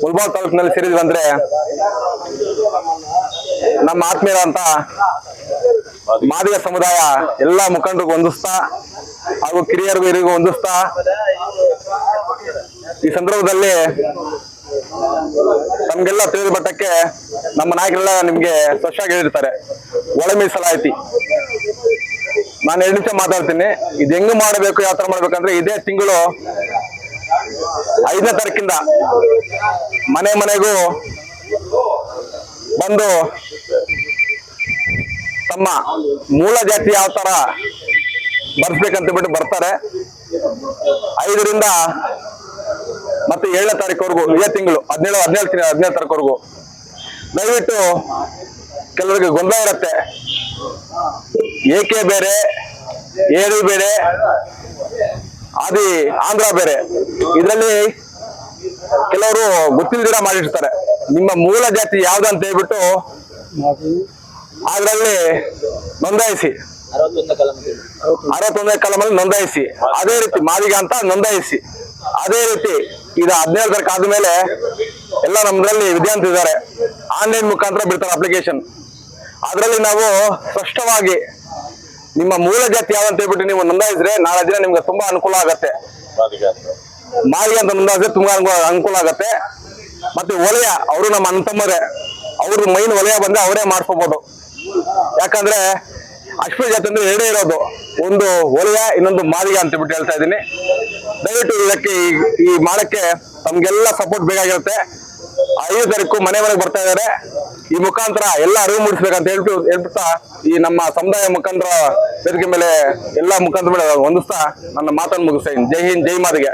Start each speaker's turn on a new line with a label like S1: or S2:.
S1: ಕುಂದಗೋಳ ತಾಲೂಕಿನಲ್ಲಿ ಸೇರಿದ್ವಿ ಅಂದ್ರೆ ನಮ್ಮ ಆತ್ಮೀಯರಂತ ಮಾದಿಗ ಸಮುದಾಯ ಎಲ್ಲ ಮುಖಂಡರಿಗೂ ಹೊಂದಿಸ್ತಾ ಹಾಗೂ ಕಿರಿಯರಿಗೂ ಇರಿಗೂ ಹೊಂದಿಸ್ತಾ ಈ ಸಂದರ್ಭದಲ್ಲಿ ನಮ್ಗೆಲ್ಲ ತಿಳಿದ ಮಟ್ಟಕ್ಕೆ ನಮ್ಮ ನಾಯಕರೆಲ್ಲ ನಿಮ್ಗೆ ಸ್ಪಷ್ಟವಾಗಿ ಹೇಳಿರ್ತಾರೆ. ಒಳ ಮೀಸಲಾಯ್ತಿ ನಾನು ಎರಡು ನಿಮಿಷ ಮಾತಾಡ್ತೀನಿ. ಇದು ಹೆಂಗ್ ಮಾಡಬೇಕು, ಯಾವ ತರ ಮಾಡ್ಬೇಕಂದ್ರೆ ಇದೇ ತಿಂಗಳು ಐದನೇ ತಾರೀಕಿಂದ ಮನೆ ಮನೆಗೂ ಬಂದು ತಮ್ಮ ಮೂಲ ಜಾತಿ ಯಾವ ತರ ಬರ್ಸ್ಬೇಕಂತ ಬಿಟ್ಟು ಬರ್ತಾರೆ. ಐದರಿಂದ ಮತ್ತೆ ಏಳನೇ ತಾರೀಕುವರೆಗೂ, ಇದೇ ತಿಂಗಳು, ಹದಿನೇಳು ಹದಿನೇಳು ತಿಂಗಳು, ಹದಿನೇಳು ತಾರೀಕುವರೆಗೂ. ದಯವಿಟ್ಟು ಕೆಲವರಿಗೆ ಗೊಂದಲ ಇರುತ್ತೆ. ಏಕೆ ಬೇರೆ, ಏಳು ಬೇರೆ ಆದಿ ಆಂಧ್ರ ಬೇರೆ. ಇದರಲ್ಲಿ ಕೆಲವರು ಗೊತ್ತಿಲ್ದಿರ ಮಾಡಿರ್ತಾರೆ. ನಿಮ್ಮ ಮೂಲ ಜಾತಿ ಯಾವ್ದು ಅಂತ ಹೇಳ್ಬಿಟ್ಟು ಅದರಲ್ಲಿ ನೋಂದಾಯಿಸಿ. ಅರವತ್ತೊಂದನೇ ಕಲಮಲ್ಲಿ ನೋಂದಾಯಿಸಿ. ಅದೇ ರೀತಿ ಮಾದಿಗ ಅಂತ ನೋಂದಾಯಿಸಿ. ಅದೇ ರೀತಿ ಇದು ಹದಿನೇಳು ತಾರೀಕು ಆದ್ಮೇಲೆ ಎಲ್ಲ ನಮ್ಮದ್ರಲ್ಲಿ ವಿದ್ಯಾರ್ಥಿ ಇದ್ದಾರೆ. ಆನ್ಲೈನ್ ಮುಖಾಂತರ ಬಿಡ್ತಾರೆ ಅಪ್ಲಿಕೇಶನ್ ಅದರಲ್ಲಿ ನಾವು ಸ್ಪಷ್ಟವಾಗಿ ನಿಮ್ಮ ಮೂಲ ಜಾತಿ ಯಾವಂತ ಹೇಳ್ಬಿಟ್ಟು ನೀವು ನೋಂದಾಯಿಸಿದ್ರೆ ನಾಳೆ ದಿನ ನಿಮ್ಗೆ ತುಂಬಾ ಅನುಕೂಲ ಆಗತ್ತೆ. ಮಾಳಿಗೆ ಅಂತ ನೋಂದಾಯಿಸಿದ್ರೆ ತುಂಬಾ ಅನುಕೂಲ- ಆಗತ್ತೆ. ಮತ್ತೆ ವಲಯ ಅವರು ನಮ್ಮ ಅಣ್ತಮ್ಮರೇ ಅವ್ರ ಮೈನ್ ವಲಯ ಬಂದ್ರೆ ಅವರೇ ಮಾಡ್ಕೋಬಹುದು ಯಾಕಂದ್ರೆ ಅಶ್ವ ಜಾತಿ ಅಂದ್ರೆ ಎರಡೇ ಇರೋದು. ಒಂದು ವಲಯ ಇನ್ನೊಂದು ಮಾದಿಗೆ ಅಂತ ಬಿಟ್ಟು ಹೇಳ್ತಾ ಇದ್ದೀನಿ. ದಯವಿಟ್ಟು ಇದಕ್ಕೆ ಈ- ಈ ಮಾಡಕ್ಕೆ ತಮ್ಗೆಲ್ಲ ಸಪೋರ್ಟ್ ಬೇಕಾಗಿರುತ್ತೆ. ಐದು ತಾರೀಕು ಮನೆ ಮನೆಗೆ ಬರ್ತಾ ಇದಾರೆ. ಈ ಮುಖಾಂತರ ಎಲ್ಲ ಅರಿವು ಮೂಡಿಸ್ಬೇಕಂತ ಹೇಳ್ಬಿಟ್ಟು ಹೇಳ್ಬಿಡ್ತಾ ಈ ನಮ್ಮ ಸಮುದಾಯ ಮುಖಾಂತರ ವೇದಿಕೆ ಮೇಲೆ ಎಲ್ಲ ಮುಖಾಂತರ ಮೇಲೆ ಹೊಂದಿಸ್ತಾ ನನ್ನ ಮಾತನ್ನು ಮುಗಿಸ್ತೇನೆ. ಜೈ ಹಿಂದ್ ಜೈ ಮಾದಿಗೆ.